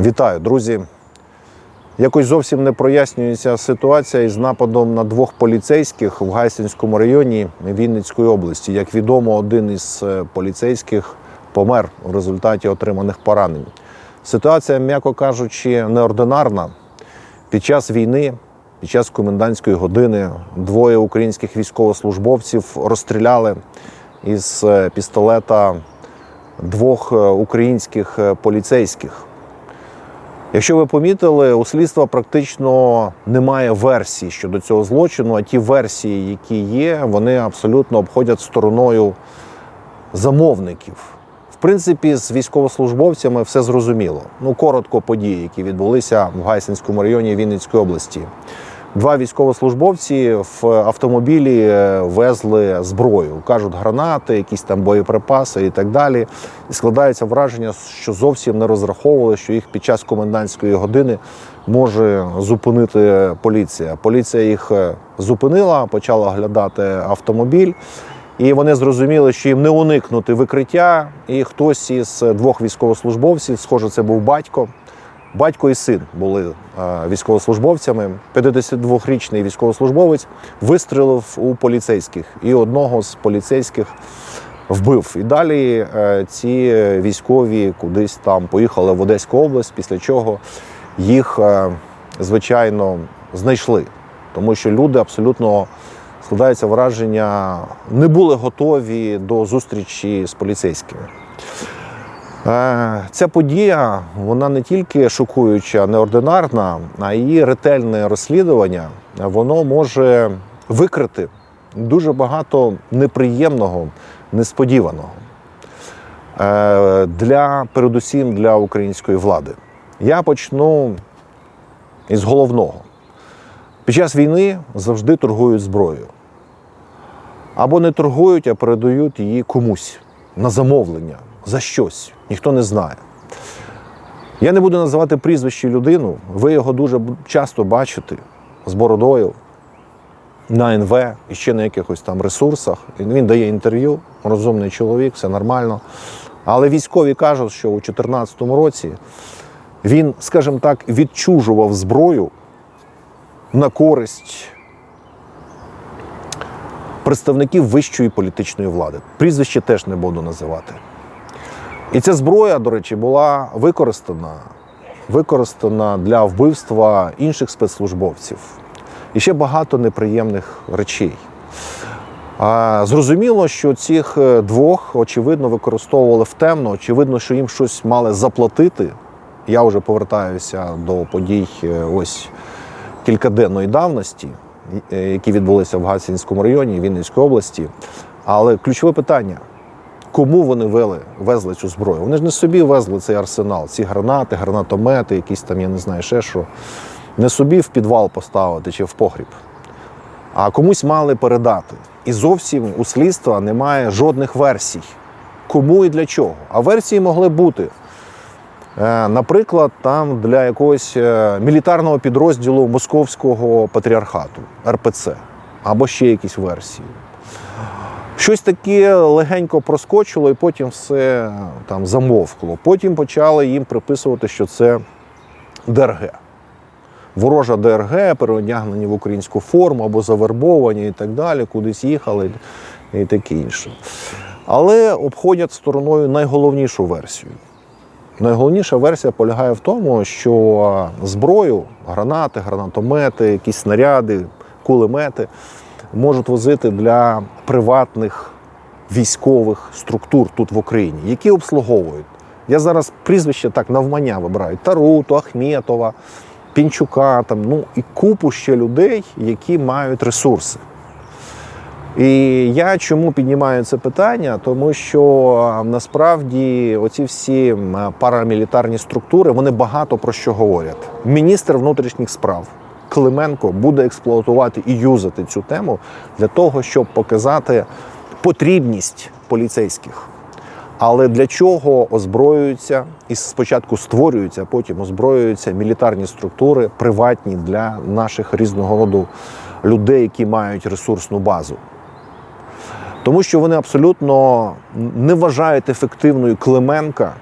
Вітаю, друзі. Якось зовсім не прояснюється ситуація із нападом на двох поліцейських в Гайсинському районі Вінницької області. Як відомо, один із е, поліцейських помер у результаті отриманих поранень. Ситуація, м'яко кажучи, неординарна. Під час війни, під час комендантської години, двоє українських військовослужбовців розстріляли із е, пістолета двох е, українських поліцейських. Якщо ви помітили, у слідства практично немає версій щодо цього злочину, а ті версії, які є, вони абсолютно обходять стороною замовників. В принципі, з військовослужбовцями все зрозуміло. Ну, коротко події, які відбулися в Гайсинському районі Вінницької області. Два військовослужбовці в автомобілі е, везли зброю, кажуть, гранати, якісь там боєприпаси і так далі. І складається враження, що зовсім не розраховували, що їх під час комендантської години може зупинити поліція. Поліція їх е, зупинила, почала оглядати автомобіль. І вони зрозуміли, що їм не уникнути викриття. І хтось із двох військовослужбовців, схоже, це був батько. Батько і син були е, військовослужбовцями. 52-річний військовослужбовець вистрілив у поліцейських, і одного з поліцейських вбив. І далі е, ці військові кудись там поїхали в Одеську область, після чого їх, е, звичайно, знайшли. Тому що люди абсолютно складається враження, не були готові до зустрічі з поліцейськими. Е, Ця подія вона не тільки шокуюча, неординарна, а її ретельне розслідування воно може викрити дуже багато неприємного, несподіваного е, для передусім для української влади. Я почну із головного. Під час війни завжди торгують зброєю. Або не торгують, а передають її комусь на замовлення за щось. Ніхто не знає. Я не буду називати прізвище людину, ви його дуже часто бачите з бородою на НВ і ще на якихось там ресурсах. Він дає інтерв'ю, розумний чоловік, все нормально. Але військові кажуть, що у 2014 році він, скажімо так, відчужував зброю на користь представників вищої політичної влади. Прізвище теж не буду називати. І ця зброя, до речі, була використана, використана для вбивства інших спецслужбовців. І ще багато неприємних речей. Зрозуміло, що цих е, двох, очевидно, використовували в темно, очевидно, що їм щось мали заплатити. Я вже повертаюся до подій е, ось кількаденної давності, е, які відбулися в Гасінському районі Вінницької області. Але ключове питання: кому вони вели, везли цю зброю? Вони ж не собі везли цей арсенал, ці гранати, гранатомети, якісь там, я не знаю, ще що. Не собі в підвал поставити чи в погріб, а комусь мали передати. І зовсім у слідства немає жодних версій. Кому і для чого. А версії могли бути. Е, Наприклад, там для якогось е, мілітарного підрозділу Московського патріархату РПЦ або ще якісь версії. Щось таке легенько проскочило, і потім все там замовкло. Потім почали їм приписувати, що це ДРГ. Ворожа ДРГ, переодягнені в українську форму або завербовані і так далі, кудись їхали і таке інше. Але обходять стороною найголовнішу версію. Найголовніша версія полягає в тому, що зброю, гранати, гранатомети, якісь снаряди, кулемети можуть возити для приватних військових структур тут в Україні, які обслуговують. Я зараз прізвище так навмання вибираю: Таруту, Ахметова, Пінчука, там, ну і купу ще людей, які мають ресурси. І я чому піднімаю це питання? Тому що насправді оці всі парамілітарні структури вони багато про що говорять. Міністр внутрішніх справ Клименко буде експлуатувати і юзати цю тему для того, щоб показати потрібність поліцейських. Але для чого озброюються і спочатку створюються, а потім озброюються мілітарні структури, приватні для наших різного роду людей, які мають ресурсну базу? Тому що вони абсолютно не вважають ефективною Клименка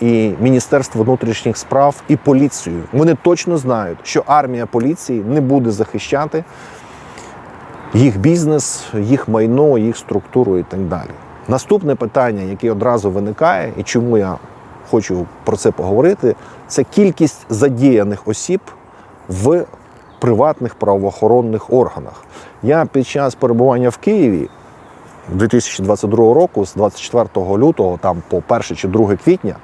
і Міністерство внутрішніх справ, і поліцію. Вони точно знають, що армія поліції не буде захищати їх бізнес, їх майно, їх структуру і так далі. Наступне питання, яке одразу виникає, і чому я хочу про це поговорити, це кількість задіяних осіб в приватних правоохоронних органах. Я під час перебування в Києві 2022 року, з 24 лютого, там по 1 чи 2 квітня,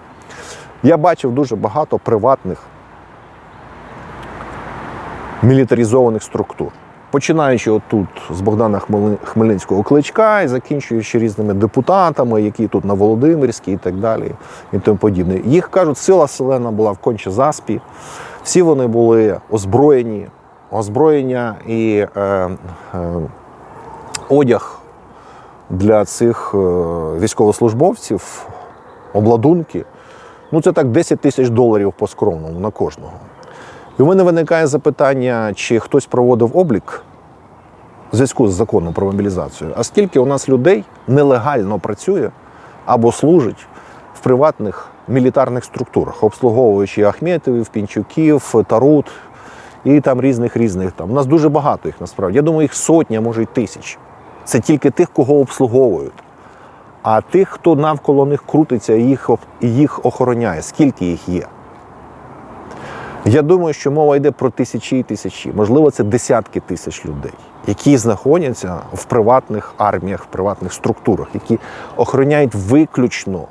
я бачив дуже багато приватних мілітаризованих структур. Починаючи отут з Богдана Хмельницького кличка і закінчуючи різними депутатами, які тут на Володимирській і так далі, і тому подібне. Їх кажуть, сила селена була в конче заспі. Всі вони були озброєні, озброєння і е, е, одяг для цих е, військовослужбовців, обладунки. Ну, це так 10 тисяч доларів по скромному на кожного. І в мене виникає запитання, чи хтось проводив облік в зв'язку з законом про мобілізацію, а скільки у нас людей нелегально працює або служить в приватних мілітарних структурах, обслуговуючи Ахметовів, Пінчуків, Тарут і там різних різних там. У нас дуже багато їх насправді. Я думаю, їх сотня, може й тисяч. Це тільки тих, кого обслуговують. А тих, хто навколо них крутиться і їх, їх охороняє, скільки їх є. Я думаю, що мова йде про тисячі і тисячі, можливо, це десятки тисяч людей, які знаходяться в приватних арміях, в приватних структурах, які охороняють виключно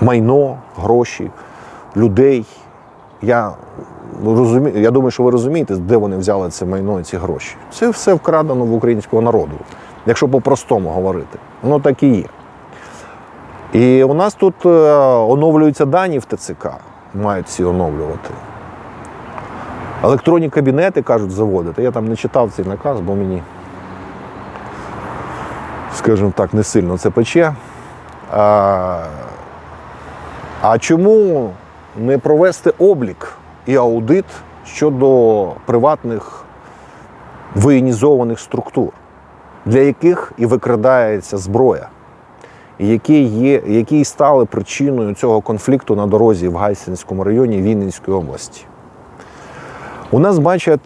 майно, гроші, людей. Я розумію, я думаю, що ви розумієте, де вони взяли це майно і ці гроші. Це все вкрадено в українського народу, якщо по-простому говорити. Воно так і є. І у нас тут е, оновлюються дані в ТЦК, мають всі оновлювати. Електронні кабінети кажуть заводити. Я там не читав цей наказ, бо мені, скажімо так, не сильно це пече. А, а чому не провести облік і аудит щодо приватних воєнізованих структур, для яких і викрадається зброя? які, є, які стали причиною цього конфлікту на дорозі в Гайсинському районі Вінницької області. У нас бачать,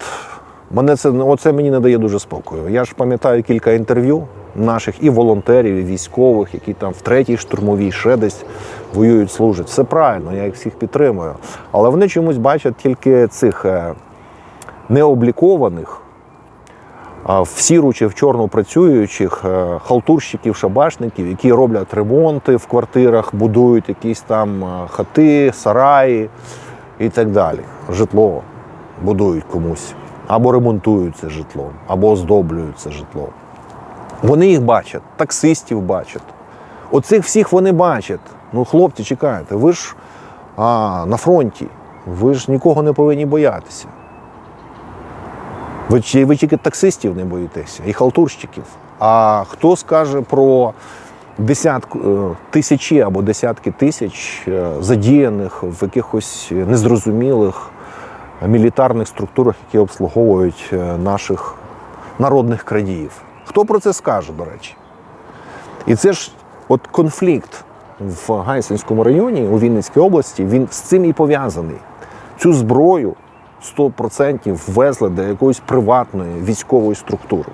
мене це, оце мені не дає дуже спокою. Я ж пам'ятаю кілька інтерв'ю наших і волонтерів, і військових, які там в третій штурмовій ще десь воюють, служать. Все правильно, я їх всіх підтримую. Але вони чомусь бачать тільки цих е, необлікованих в сіру чи в чорну працюючих е, халтурщиків, шабашників, які роблять ремонти в квартирах, будують якісь там е, хати, сараї і так далі. Житло будують комусь, або ремонтують це житло, або оздоблюють це житло. Вони їх бачать, таксистів бачать. Оцих всіх вони бачать. Ну, хлопці, чекайте, ви ж а, на фронті, ви ж нікого не повинні боятися. Ви, чи- ви тільки таксистів не боїтеся і халтурщиків. А хто скаже про десятку, е, тисячі або десятки тисяч е, задіяних в якихось незрозумілих мілітарних структурах, які обслуговують е, наших народних крадіїв? Хто про це скаже, до речі? І це ж от конфлікт в Гайсинському районі у Вінницькій області, він з цим і пов'язаний. Цю зброю 100% ввезли до якоїсь приватної військової структури.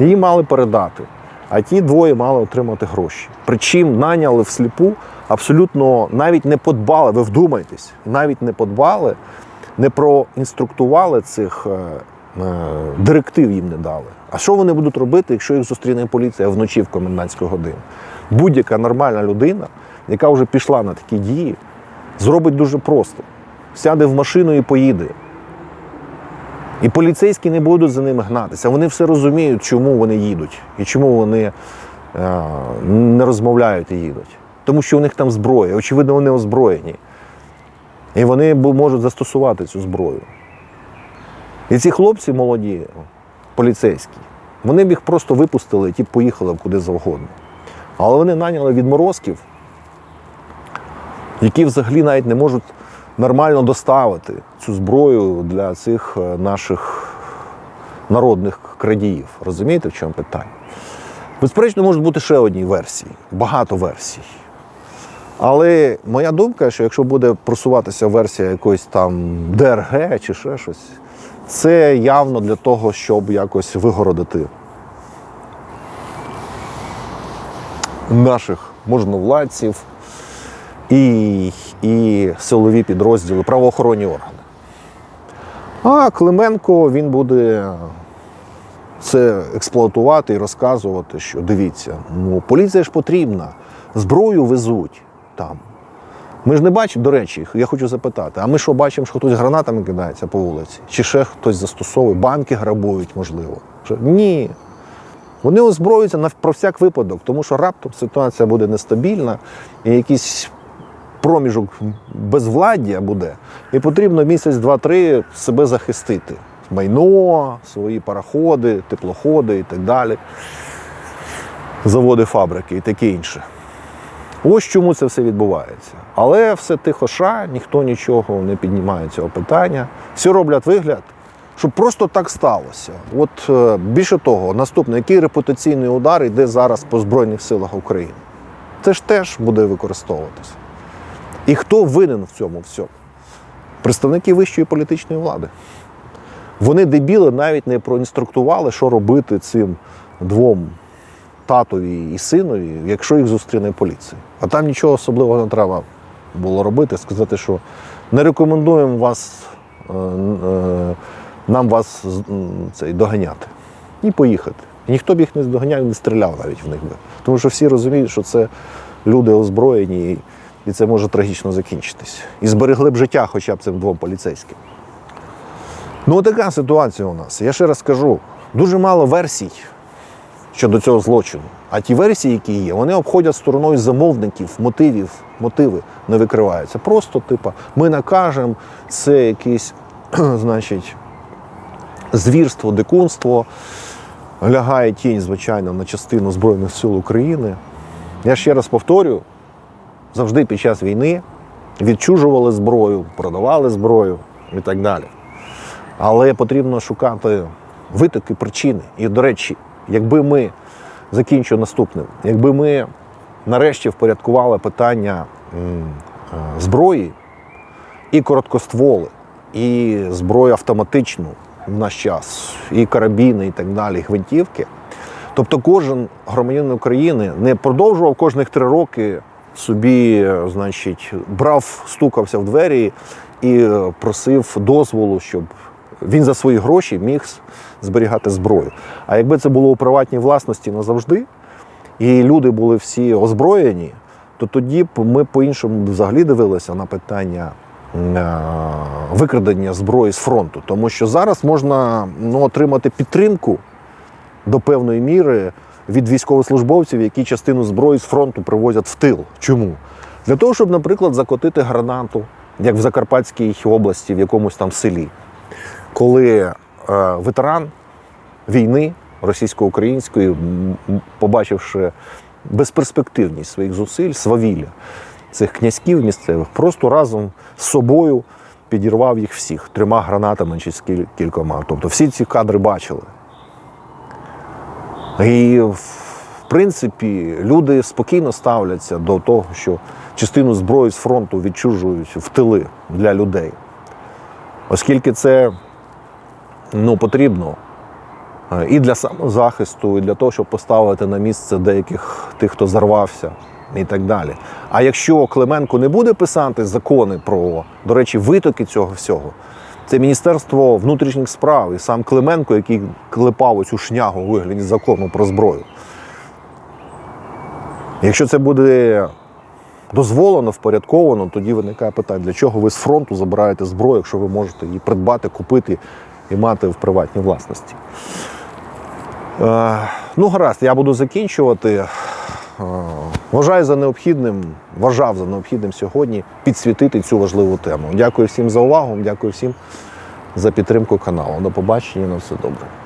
Її мали передати, а ті двоє мали отримати гроші. Причим наняли всліпу, абсолютно навіть не подбали, ви вдумайтесь, навіть не подбали, не проінструктували цих е, е, директив їм не дали. А що вони будуть робити, якщо їх зустріне поліція вночі в комендантську годину? Будь-яка нормальна людина, яка вже пішла на такі дії, зробить дуже просто. Сяде в машину і поїде. І поліцейські не будуть за ними гнатися. Вони все розуміють, чому вони їдуть і чому вони е, не розмовляють і їдуть. Тому що у них там зброя, очевидно, вони озброєні. І вони можуть застосувати цю зброю. І ці хлопці молоді, поліцейські, вони б їх просто випустили і ті поїхали куди завгодно. Але вони наняли відморозків, які взагалі навіть не можуть нормально доставити цю зброю для цих е, наших народних крадіїв. Розумієте, в чому питання? Безперечно, можуть бути ще одні версії, багато версій. Але моя думка, що якщо буде просуватися версія якоїсь там ДРГ чи ще щось, це явно для того, щоб якось вигородити наших можновладців і, і силові підрозділи, правоохоронні органи. А Клименко він буде це експлуатувати і розказувати, що дивіться, ну поліція ж потрібна, зброю везуть там. Ми ж не бачимо, до речі, я хочу запитати, а ми що бачимо, що хтось гранатами кидається по вулиці? Чи ще хтось застосовує, банки грабують, можливо? Ні. Вони озброюються на про всяк випадок, тому що раптом ситуація буде нестабільна і якийсь проміжок безвладдя буде, і потрібно місяць, два-три себе захистити. Майно, свої пароходи, теплоходи і так далі, заводи, фабрики і таке інше. Ось чому це все відбувається. Але все тихо ша, ніхто нічого не піднімає цього питання. Всі роблять вигляд, щоб просто так сталося. От е, більше того, наступне, який репутаційний удар йде зараз по Збройних силах України? Це ж теж буде використовуватися. І хто винен в цьому всьому? Представники вищої політичної влади. Вони дебіли навіть не проінструктували, що робити цим двом татові і синові, якщо їх зустріне поліція. А там нічого особливого не треба було робити, сказати, що не рекомендуємо вас, е, е, нам вас цей, доганяти. І поїхати. Ніхто б їх не доганяв, не стріляв навіть в них би. Тому що всі розуміють, що це люди озброєні, і, це може трагічно закінчитись. І зберегли б життя хоча б цим двом поліцейським. Ну, така ситуація у нас. Я ще раз скажу, дуже мало версій щодо цього злочину. А ті версії, які є, вони обходять стороною замовників, мотивів, мотиви не викриваються. Просто, типа, ми накажемо, це якесь, значить, звірство, дикунство, лягає тінь, звичайно, на частину Збройних сил України. Я ще раз повторюю, завжди під час війни відчужували зброю, продавали зброю і так далі. Але потрібно шукати витоки, причини. І, до речі, якби ми закінчу наступним, якби ми нарешті впорядкували питання е, зброї і короткостволи, і зброю автоматичну в наш час, і карабіни, і так далі, і гвинтівки. Тобто кожен громадянин України не продовжував кожних три роки собі, е, значить, брав, стукався в двері і е, просив дозволу, щоб він за свої гроші міг зберігати зброю. А якби це було у приватній власності назавжди, і люди були всі озброєні, то тоді б ми по-іншому взагалі дивилися на питання е, викрадення зброї з фронту. Тому що зараз можна ну, отримати підтримку до певної міри від військовослужбовців, які частину зброї з фронту привозять в тил. Чому? Для того, щоб, наприклад, закотити гранату, як в Закарпатській області, в якомусь там селі, коли е, ветеран війни російсько-української, побачивши безперспективність своїх зусиль, свавілля цих князьків місцевих, просто разом з собою підірвав їх всіх трьома гранатами чи з кіль- кількома. Тобто всі ці кадри бачили. І в принципі люди спокійно ставляться до того, що частину зброї з фронту відчужують в тили для людей. Оскільки це ну, потрібно е, і для самозахисту, і для того, щоб поставити на місце деяких тих, хто зарвався, і так далі. А якщо Клименко не буде писати закони про, до речі, витоки цього всього, це Міністерство внутрішніх справ і сам Клименко, який клепав оцю шнягу у вигляді закону про зброю. Якщо це буде дозволено, впорядковано, тоді виникає питання, для чого ви з фронту забираєте зброю, якщо ви можете її придбати, купити і мати в приватній власності. Е, ну, гаразд, я буду закінчувати. Вважаю за необхідним, вважав за необхідним сьогодні підсвітити цю важливу тему. Дякую всім за увагу, дякую всім за підтримку каналу. До побачення, на все добре.